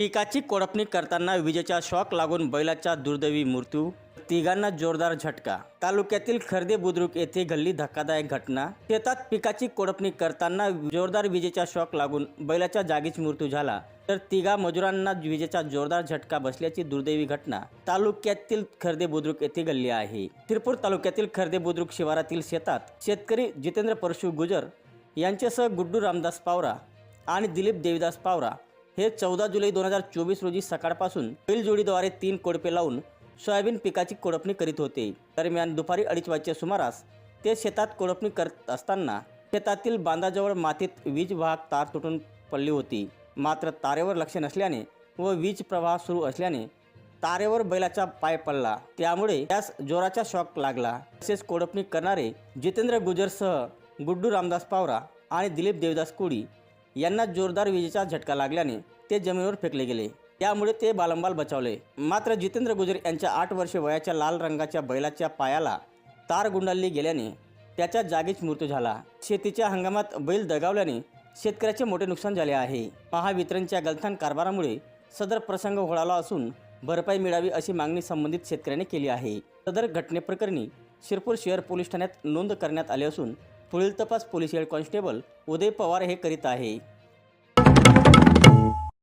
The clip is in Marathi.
पिकाची कोडपणी करताना विजेचा शॉक लागून बैलाचा दुर्दैवी मृत्यू तिघांना जोरदार झटका. तालुक्यातील खर्दे बुद्रुक येथे घडली धक्कादायक घटना. शेतात पिकाची कोडपणी करताना जोरदार विजेचा शॉक लागून बैलाच्या जागीच मृत्यू झाला. तर तिघा मजुरांना विजेचा जोरदार झटका बसल्याची दुर्दैवी घटना तालुक्यातील खर्दे बुद्रुक येथे घडली आहे. त्रिपूर तालुक्यातील खर्दे बुद्रुक शिवारातील शेतात शेतकरी जितेंद्र परशु गुजर यांच्यासह गुड्डू रामदास पावरा आणि दिलीप देवीदास पावरा हे चौदा जुलै दोन हजार चोवीस रोजी सकाळपासून बैलजोडीद्वारे तीन कोडपे लावून सोयाबीन पिकाची कोडपणी करीत होते. दरम्यान दुपारी अडीच वाजच्या सुमारास ते शेतात कोडपणी करत असताना शेतातील बांधाजवळ मातीत वीज वाहक तार तुटून पडली होती. मात्र तारेवर लक्ष नसल्याने व वीज प्रवाह सुरू असल्याने तारेवर बैलाचा पाय पडला. त्यामुळे त्यास जोराचा शॉक लागला. तसेच कोडपणी करणारे जितेंद्र गुजरसह गुड्डू रामदास पावरा आणि दिलीप देवदास कुडी यांना जोरदार विजेचा झटका लागल्याने ते जमिनीवर फेकले गेले. त्यामुळे ते बालंबाल बचावले. मात्र जितेंद्र गुजर यांच्या आठ वर्षे वयाच्या लाल रंगाच्या बैलाच्या पायाला तार गुंडाळली गेल्याने त्याच्या जागीच मृत्यू झाला. शेतीच्या हंगामात बैल दगावल्याने शेतकऱ्याचे मोठे नुकसान झाले आहे. महावितरणच्या गलथान कारभारामुळे सदर प्रसंग होळाला असून भरपाई मिळावी अशी मागणी संबंधित शेतकऱ्याने केली आहे. सदर घटनेप्रकरणी शिरपूर शहर पोलीस ठाण्यात नोंद करण्यात आली असून पुढील तपास police head constable Uday Pawar हे करीत आहे.